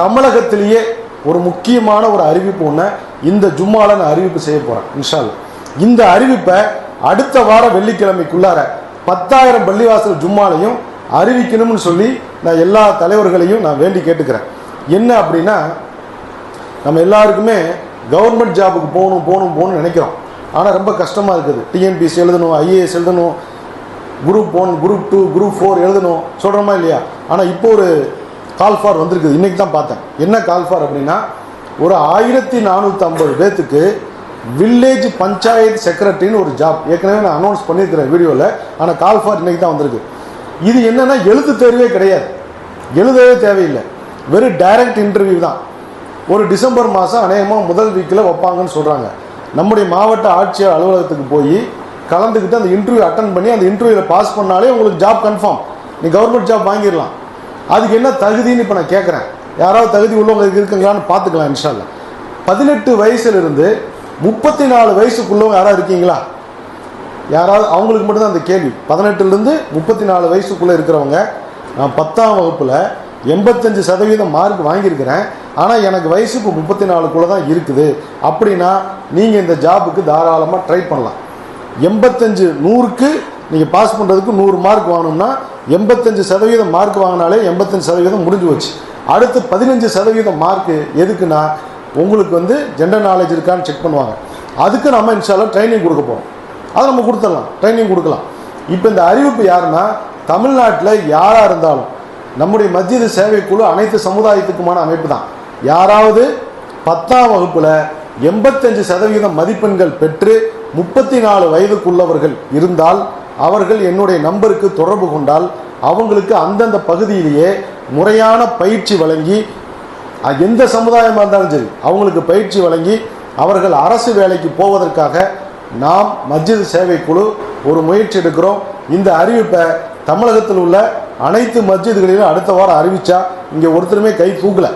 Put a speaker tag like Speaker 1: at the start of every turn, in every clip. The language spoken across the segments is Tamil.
Speaker 1: தமிழகத்திலேயே ஒரு முக்கியமான ஒரு அறிவிப்பு ஒன்று இந்த ஜும்மால நான் அறிவிப்பு செய்ய போகிறேன் இன்ஷால்லா இந்த அறிவிப்பை அடுத்த வாரம் வெள்ளிக்கிழமைக்குள்ளார பத்தாயிரம் பள்ளிவாசல் ஜும்மாலையும் அறிவிக்கணும்னு சொல்லி நான் எல்லா தலைவர்களையும் நான் வேண்டி கேட்டுக்கிறேன். என்ன அப்படின்னா நம்ம எல்லாருக்குமே கவர்மெண்ட் ஜாபுக்கு போகணும் போகணும் போகணும்னு நினைக்கிறோம். ஆனால் ரொம்ப கஷ்டமாக இருக்குது. டிஎன்பிஎஸ் எழுதணும் ஐஏஎஸ் எழுதணும் group one group two group four எழுதணும். சொல்கிறோமா இல்லையா? ஆனால் இப்போ ஒரு கால் ஃபார் வந்திருக்குது. இன்றைக்கி தான் பார்த்தேன். என்ன கால் ஃபார் அப்படின்னா ஒரு ஆயிரத்தி நானூற்றி ஐம்பது பேர்த்துக்கு வில்லேஜ் பஞ்சாயத்து செக்ரட்டரின்னு ஒரு ஜாப் ஏற்கனவே நான் அனௌன்ஸ் பண்ணியிருக்கிறேன் வீடியோவில் ஆனால் கால் ஃபார் இன்றைக்கி தான் வந்திருக்கு. இது என்னென்னா எழுத்து தேர்வே கிடையாது. எழுதவே தேவையில்லை. வெறும் டைரக்ட் இன்டர்வியூ தான். ஒரு டிசம்பர் மாதம் அநேகமாக முதல் வீக்கில் வைப்பாங்கன்னு சொல்கிறாங்க நம்முடைய மாவட்ட ஆட்சியர் அலுவலகத்துக்கு போய் கலந்துக்கிட்டு அந்த இன்டர்வியூ அட்டன் பண்ணி அந்த இன்டர்வியூவில் பாஸ் பண்ணாலே உங்களுக்கு ஜாப் கன்ஃபார்ம் நீ கவர்மெண்ட் ஜாப் வாங்கிடலாம். அதுக்கு என்ன தகுதின்னு இப்போ நான் கேட்குறேன் யாராவது தகுதி உள்ளவங்க இருக்குங்களான்னு பார்த்துக்கலாம் இன்ஷால்ல பதினெட்டு வயசுலேருந்து முப்பத்தி நாலு வயசுக்குள்ளவங்க யாராவது இருக்கீங்களா? யாராவது அவங்களுக்கு மட்டும்தான் அந்த கேள்வி. பதினெட்டுலேருந்து முப்பத்தி நாலு வயசுக்குள்ளே இருக்கிறவங்க நான் பத்தாம் வகுப்பில் எண்பத்தஞ்சு சதவீதம் மார்க் வாங்கியிருக்கிறேன். ஆனால் எனக்கு வயசு இப்போ முப்பத்தி நாலுக்குள்ளே தான் இருக்குது. அப்படின்னா நீங்கள் இந்த ஜாபுக்கு தாராளமாக ட்ரை பண்ணலாம். எண்பத்தஞ்சு நூறுக்கு நீங்கள் பாஸ் பண்ணுறதுக்கு நூறு மார்க் வாங்கணும்னா எண்பத்தஞ்சு சதவீதம் மார்க் வாங்கினாலே எண்பத்தஞ்சு சதவீதம் முடிஞ்சு வச்சு அடுத்து பதினஞ்சு சதவீதம் மார்க்கு எதுக்குன்னா உங்களுக்கு வந்து ஜெண்டர் நாலேஜ் இருக்கான்னு செக் பண்ணுவாங்க. அதுக்கு நம்ம இன்ஷால்லாம் ட்ரைனிங் கொடுக்க போகிறோம் அதை நம்ம கொடுத்துடலாம். ட்ரைனிங் கொடுக்கலாம். இப்போ இந்த அறிவிப்பு யாருன்னா தமிழ்நாட்டில் யாராக இருந்தாலும் நம்முடைய மத்திய சேவைக்குழு அனைத்து சமுதாயத்துக்குமான அமைப்பு தான். யாராவது பத்தாம் வகுப்பில் எண்பத்தஞ்சு சதவீதம் மதிப்பெண்கள் பெற்று முப்பத்தி நாலு வயதுக்குள்ளவர்கள் இருந்தால் அவர்கள் என்னுடைய நம்பருக்கு தொடர்பு கொண்டால் அவங்களுக்கு அந்தந்த பகுதியிலேயே முறையான பயிற்சி வழங்கி எந்த சமுதாயமாக இருந்தாலும் சரி அவங்களுக்கு பயிற்சி வழங்கி அவர்கள் அரசு வேலைக்கு போவதற்காக நாம் மஸ்ஜித் குழு ஒரு முயற்சி எடுக்கிறோம். இந்த அறிவிப்பை தமிழகத்தில் உள்ள அனைத்து மஸ்ஜிதுகளிலும் அடுத்த வாரம் அறிவித்தா இங்கே ஒருத்தருமே கை தூக்கலை.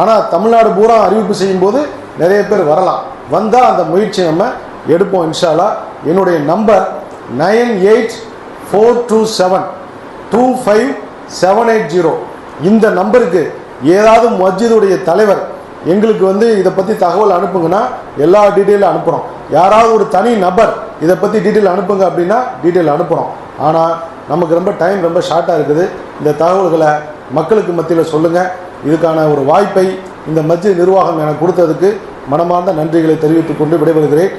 Speaker 1: ஆனால் தமிழ்நாடு பூரா அறிவிப்பு செய்யும்போது நிறைய பேர் வரலாம். வந்தால் அந்த முயற்சி நம்ம எடுப்போம் இன்ஷாலா என்னுடைய number nine eight four two seven two five seven eight zero. இந்த நம்பருக்கு ஏதாவது மஸ்ஜிதுடைய தலைவர் எங்களுக்கு வந்து இதை பற்றி தகவல் அனுப்புங்கன்னா எல்லா டீட்டெயிலும் அனுப்புகிறோம் யாராவது ஒரு தனி நபர் இதை பற்றி டீட்டெயில் அனுப்புங்க அப்படின்னா டீட்டெயில் அனுப்புகிறோம் ஆனால் நமக்கு ரொம்ப டைம் ரொம்ப ஷார்ட்டாக இருக்குது. இந்த தகவல்களை மக்களுக்கு மத்தியில் சொல்லுங்கள் இதுக்கான ஒரு வாய்ப்பை இந்த மத்திய நிர்வாகம் எனக்கு கொடுத்ததுக்கு மனமார்ந்த நன்றிகளை தெரிவித்துக் கொண்டு விடைபெறுகிறேன்.